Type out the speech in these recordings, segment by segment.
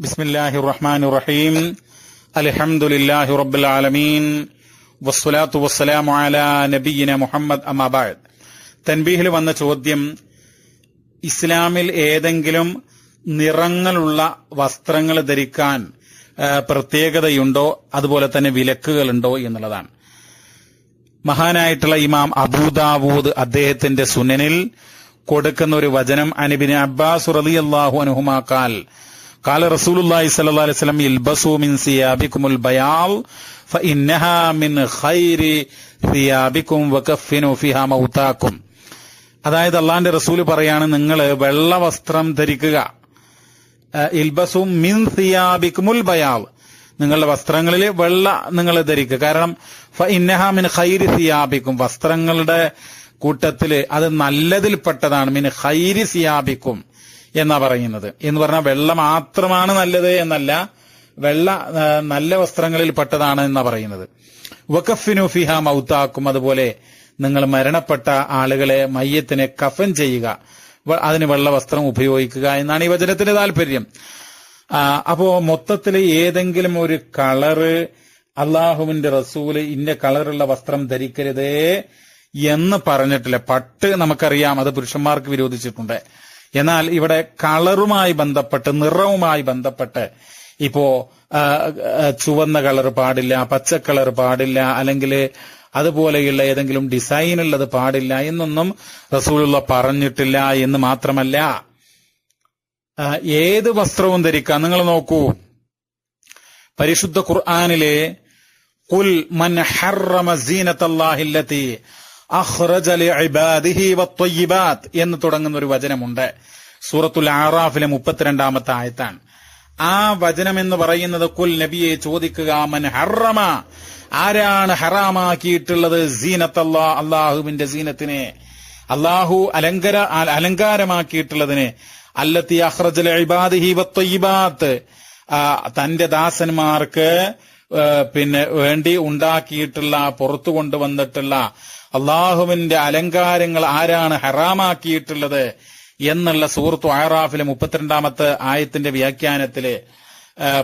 بسم الله الرحمن الرحيم الحمد لله رب العالمين والصلاة والسلام على نبينا محمد أما بعد തൻബീഹിൽ വന്ന ചോദ്യം ഇസ്ലാമിൽ ഏതെങ്കിലും നിറങ്ങളുള്ള വസ്ത്രങ്ങൾ ധരിക്കാൻ ആ, പ്രത്യേകതയുണ്ടോ അതുപോലെ തന്നെ വിലക്കുകളുണ്ടോ എന്നുള്ളതാണ് മഹാനായിട്ടുള്ള ഇമാം അബൂദാവൂദ് അദ്ദേഹത്തിന്റെ സുനനിൽ കൊടുക്കുന്ന ഒരു വചനം അനിബിന് അബ്ബാസ് റളിയല്ലാഹു അൻഹുമാക്കാൽ കാല റസൂലുല്ലാഹി സല്ലല്ലാഹു അലൈഹി വസല്ലം ഇൽബസു മിൻ സിയാബികുമുൽ ബയാൽ ഫഇന്നഹാ മിൻ ഖൈരി സിയാബികും വകഫിനു ഫിഹാ മൗതാകും അതായത് അള്ളാന്റെ റസൂൽ പറയാണ് നിങ്ങൾ വെള്ള വസ്ത്രം ധരിക്കുക ഇൽബസും മിൻ സിയാബികുമുൽ ബയാൽ. നിങ്ങളുടെ വസ്ത്രങ്ങളിൽ വെള്ള നിങ്ങൾ ധരിക്കുക. കാരണം ഇന്നഹാ മിൻ ഖൈരി സിയാബിക്കും. വസ്ത്രങ്ങളുടെ കൂട്ടത്തിൽ അത് നല്ലതിൽപ്പെട്ടതാണ്. മിൻ ഹൈരി സിയാബിക്കും. എന്നാ പറയുന്നത്. എന്ന് പറഞ്ഞാൽ വെള്ള മാത്രമാണ് നല്ലത് എന്നല്ല വെള്ള നല്ല വസ്ത്രങ്ങളിൽ പെട്ടതാണ് എന്നാ പറയുന്നത്. വഖഫിനു ഫിഹ മൗത്താക്കും അതുപോലെ നിങ്ങൾ മരണപ്പെട്ട ആളുകളെ മയ്യത്തിനെ കഫൻ ചെയ്യുക. അതിന് വെള്ള വസ്ത്രം ഉപയോഗിക്കുക എന്നാണ് ഈ വചനത്തിന്റെ താല്പര്യം അപ്പോ മൊത്തത്തിൽ ഏതെങ്കിലും ഒരു കളറ് അള്ളാഹുവിന്റെ റസൂൽ ഇന്ന കളറുള്ള വസ്ത്രം ധരിക്കരുതേ എന്ന് പറഞ്ഞിട്ടില്ല. പട്ട് നമുക്കറിയാം അത് പുരുഷന്മാർക്ക് വിരോധിച്ചിട്ടുണ്ട്. എന്നാൽ ഇവിടെ കളറുമായി ബന്ധപ്പെട്ട് നിറവുമായി ബന്ധപ്പെട്ട് ഇപ്പോ ചുവന്ന കളർ പാടില്ല പച്ച കളർ പാടില്ല അല്ലെങ്കിൽ അതുപോലെയുള്ള ഏതെങ്കിലും ഡിസൈൻ ഉള്ളത് പാടില്ല എന്നൊന്നും റസൂലുള്ള പറഞ്ഞിട്ടില്ല എന്ന് മാത്രമല്ല. ഏത് വസ്ത്രവും ധരിക്കാം. നിങ്ങൾ നോക്കൂ. പരിശുദ്ധ ഖുർആാനിലെ കുൽ മൻ ഹറമ സീനത്തല്ലാഹില്ലത്തി അഖ്റജ ഇബാദിഹി വത്വയ്യിബാത്ത് എന്ന് തുടങ്ങുന്ന ഒരു വചനമുണ്ട്. സൂറത്തുൽ ആറാഫിലെ മുപ്പത്തിരണ്ടാമത്തെ ആയത്താണ്. ആ വചനം എന്ന് പറയുന്നത് കുൽ നബിയെ ചോദിക്കുക മൻ ഹറമ? ആരാണ് ഹറാമാക്കിയിട്ടുള്ളത്? സീനത്തല്ലാ അള്ളാഹുവിന്റെ സീനത്തിനെ. അള്ളാഹു അലങ്കര അലങ്കാരമാക്കിയിട്ടുള്ളതിനെ. അല്ലത്തി അഹ്റജൽ ഇബാദിഹി വത്തൊയ്യിബാത്ത്. തന്റെ ദാസന്മാർക്ക് പിന്നെ വേണ്ടി ഉണ്ടാക്കിയിട്ടുള്ള പുറത്തു കൊണ്ടുവന്നിട്ടുള്ള അള്ളാഹുവിന്റെ അലങ്കാരങ്ങൾ ആരാണ് ഹറാമാക്കിയിട്ടുള്ളത് എന്നുള്ള സൂറത്തു ആറാഫിലെ മുപ്പത്തിരണ്ടാമത്തെ ആയത്തിന്റെ വ്യാഖ്യാനത്തിൽ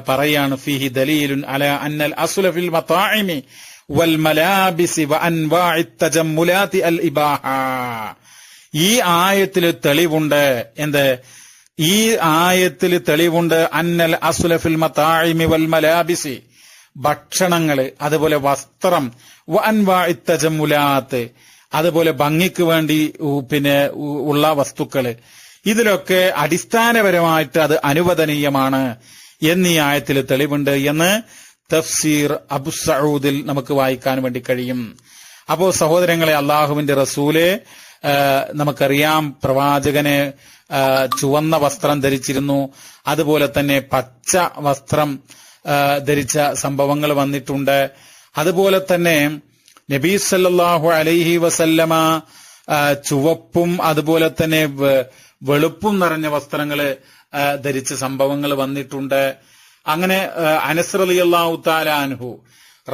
പറയാണ് ഫിഹി ദലീലുൻ അല അന്നൽ അസുലഫിൽ മത്താഇമി വൽ മലാബിസി വ അൻവാഇ അൽ ഇബാഹ. ഈ ആയത്തിൽ തെളിവുണ്ട് എന്ത്? ഈ ആയത്തിൽ തെളിവുണ്ട് അന്നൽ അസുലഫിൽ മത്താഇമി വൽ മലാബിസി. ഭക്ഷണങ്ങൾ അതുപോലെ വസ്ത്രം വ അൻവാഇ അതുപോലെ ഭംഗിക്ക് വേണ്ടി പിന്നെ ഉള്ള വസ്തുക്കൾ. ഇതിലൊക്കെ അടിസ്ഥാനപരമായിട്ട് അത് അനുവദനീയമാണ് എന്നീ ആയത്തിൽ തെളിവുണ്ട് എന്ന് തഫ്സീർ അബു സഊദിൽ നമുക്ക് വായിക്കാൻ വേണ്ടി കഴിയും. അപ്പോ സഹോദരങ്ങളെ അള്ളാഹുവിന്റെ റസൂൽ നമുക്കറിയാം പ്രവാചകനെ ചുവന്ന വസ്ത്രം ധരിച്ചിരുന്നു. അതുപോലെ തന്നെ പച്ച വസ്ത്രം ധരിച്ച സംഭവങ്ങൾ വന്നിട്ടുണ്ട്. അതുപോലെ തന്നെ നബീ സല്ലാഹു അലൈഹി വസല്ലമ ചുവപ്പും അതുപോലെ തന്നെ വെളുപ്പും നിറഞ്ഞ വസ്ത്രങ്ങൾ ധരിച്ച സംഭവങ്ങൾ വന്നിട്ടുണ്ട്. അങ്ങനെ അനസ് റളിയല്ലാഹു തആല അൻഹു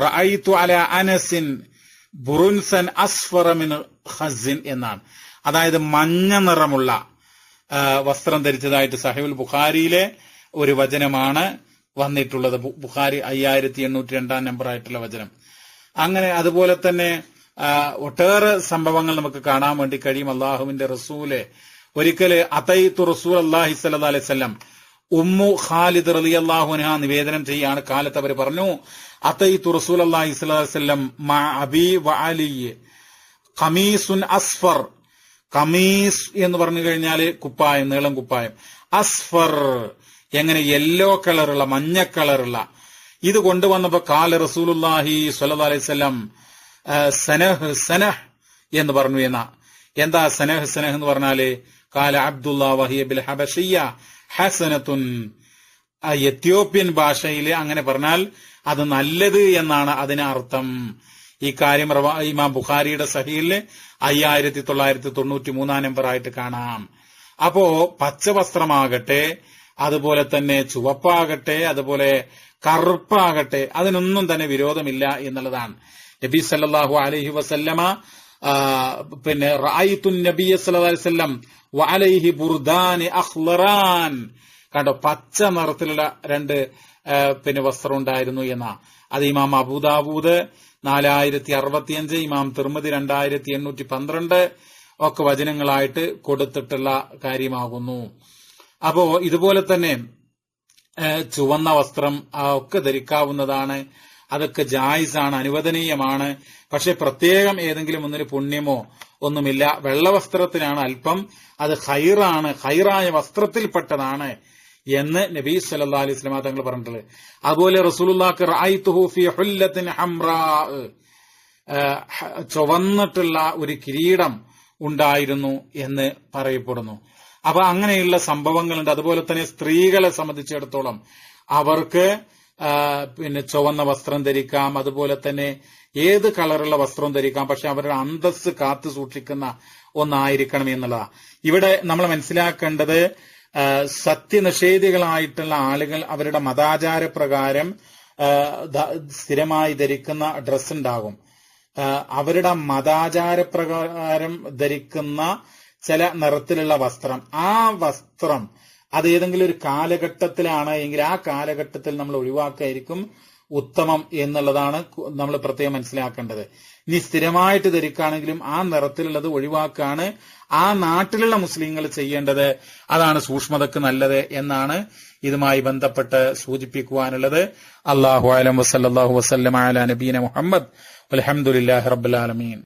റഅയ്തു അല അനസിൻ ബുറുൻസൻ അസ്ഫറ മിൻ ഖസിൻ എന്നാണ്. അതായത് മഞ്ഞ നിറമുള്ള വസ്ത്രം ധരിച്ചതായിട്ട് സഹിബുൽ ബുഖാരിയിലെ ഒരു വചനമാണ്. വന്നിട്ടുള്ളത്. ബുഖാരി അയ്യായിരത്തി എണ്ണൂറ്റി രണ്ടാം നമ്പർ ആയിട്ടുള്ള വചനം. അങ്ങനെ അതുപോലെ തന്നെ ഒട്ടേറെ സംഭവങ്ങൾ നമുക്ക് കാണാൻ വേണ്ടി കഴിയും. അള്ളാഹുവിന്റെ റസൂൽ ഒരിക്കൽ തു റസൂൽ അള്ളാഹി സല്ലാ അലൈഹി സ്വല്ലം ഉമ്മു ഖാലിദ് റലി അള്ളാഹുന നിവേദനം ചെയ്യാണ് കാലത്ത് അവർ പറഞ്ഞു അതൈത്തു റസൂൽ അള്ളാഹി മാ അബി വ അലി ഖമീസുൻ അസ്ഫർ. കമീസ് എന്ന് പറഞ്ഞു കഴിഞ്ഞാൽ കുപ്പായം നീളം കുപ്പായം. അസ്ഫർ. എങ്ങനെ യെല്ലോ കളറുള്ള മഞ്ഞ കളറുള്ള ഇത് കൊണ്ടുവന്നപ്പോ കാല റസൂലുല്ലാഹി സ്വല്ലല്ലാഹു അലൈഹി വസല്ലം സനഹ് സനഹ് എന്ന് പറഞ്ഞു എന്ന. എന്താ സനഹ് സനഹ് എന്ന് പറഞ്ഞാൽ? കാല അബ്ദുല്ലാ വഹിയ ബിൽ ഹബഷിയ ഹസനത്തുൻ എത്യോപ്യൻ ഭാഷയിൽ അങ്ങനെ പറഞ്ഞാൽ അത് നല്ലത് എന്നാണ് അതിന് അർത്ഥം ഈ കാര്യം ഇമാം ബുഖാരിയുടെ സഹിയിൽ അയ്യായിരത്തി തൊള്ളായിരത്തി തൊണ്ണൂറ്റി മൂന്നാം നമ്പർ ആയിട്ട് കാണാം. അപ്പോ പച്ചവസ്ത്രമാകട്ടെ അതുപോലെ തന്നെ ചുവപ്പാകട്ടെ അതുപോലെ കറുപ്പാകട്ടെ അതിനൊന്നും തന്നെ വിരോധമില്ല എന്നുള്ളതാണ്. നബി സല്ലാഹു അലഹി വസല്ലമ പിന്നെ റായിത്തു നബി വസല്ലം വഅലൈഹി ബുർദാനി അഖ്ലറാൻ. കണ്ടോ പച്ച നിറത്തിലുള്ള രണ്ട് പിന്നെ വസ്ത്രം ഉണ്ടായിരുന്നു എന്നാ. അത് ഇമാം അബൂദാബൂദ് നാലായിരത്തി അറുപത്തിയഞ്ച് ഇമാം തിർമതി രണ്ടായിരത്തി എണ്ണൂറ്റി പന്ത്രണ്ട് ഒക്കെ വചനങ്ങളായിട്ട് കൊടുത്തിട്ടുള്ള കാര്യമാകുന്നു. അപ്പോ ഇതുപോലെ തന്നെ ചുവന്ന വസ്ത്രം ഒക്കെ ധരിക്കാവുന്നതാണ്. അതൊക്കെ ജായിസാണ് അനുവദനീയമാണ്. പക്ഷെ പ്രത്യേകം ഏതെങ്കിലും ഒന്നൊരു പുണ്യമോ ഒന്നുമില്ല. വെള്ളവസ്ത്രത്തിനാണ് അല്പം അത് ഹൈറാണ് ഹൈറായ വസ്ത്രത്തിൽപ്പെട്ടതാണ് എന്ന് നബീ സല്ലാ അലൈഹി സ്വലാ തങ്ങൾ പറഞ്ഞിട്ടുള്ളത്. അതുപോലെ റസൂലുല്ലാക്ക് ചുവന്നിട്ടുള്ള ഒരു കിരീടം ഉണ്ടായിരുന്നു എന്ന് പറയപ്പെടുന്നു. അപ്പൊ അങ്ങനെയുള്ള സംഭവങ്ങളുണ്ട്. അതുപോലെ തന്നെ സ്ത്രീകളെ സംബന്ധിച്ചിടത്തോളം അവർക്ക് പിന്നെ ചുവന്ന വസ്ത്രം ധരിക്കാം. അതുപോലെ തന്നെ ഏത് കളറുള്ള വസ്ത്രം ധരിക്കാം. പക്ഷെ അവരുടെ അന്തസ് കാത്തു സൂക്ഷിക്കുന്ന ഒന്നായിരിക്കണം എന്നുള്ളതാണ് ഇവിടെ നമ്മൾ മനസ്സിലാക്കേണ്ടത് സത്യനിഷേധികളായിട്ടുള്ള ആളുകൾ അവരുടെ മതാചാര പ്രകാരം സ്ഥിരമായി ധരിക്കുന്ന ഡ്രസ് ഉണ്ടാകും. അവരുടെ മതാചാര പ്രകാരം ധരിക്കുന്ന ചില നിറത്തിലുള്ള വസ്ത്രം. ആ വസ്ത്രം അത് ഏതെങ്കിലും ഒരു കാലഘട്ടത്തിലാണ് എങ്കിൽ ആ കാലഘട്ടത്തിൽ നമ്മൾ ഒഴിവാക്കായിരിക്കും ഉത്തമം എന്നുള്ളതാണ് നമ്മൾ പ്രത്യേകം മനസ്സിലാക്കേണ്ടത്. ഇനി സ്ഥിരമായിട്ട് ധരിക്കുകയാണെങ്കിലും ആ നിറത്തിലുള്ളത് ഒഴിവാക്കാണ് ആ നാട്ടിലുള്ള മുസ്ലിങ്ങൾ ചെയ്യേണ്ടത്. അതാണ് സൂക്ഷ്മതക്ക് നല്ലത് എന്നാണ് ഇതുമായി ബന്ധപ്പെട്ട് സൂചിപ്പിക്കുവാനുള്ളത്. അള്ളാഹു അലം വസല്ലാഹു വസ്ലം അല നബീന മുഹമ്മദ്. അലഹമുല്ലാ റബ്ബുലാലമീൻ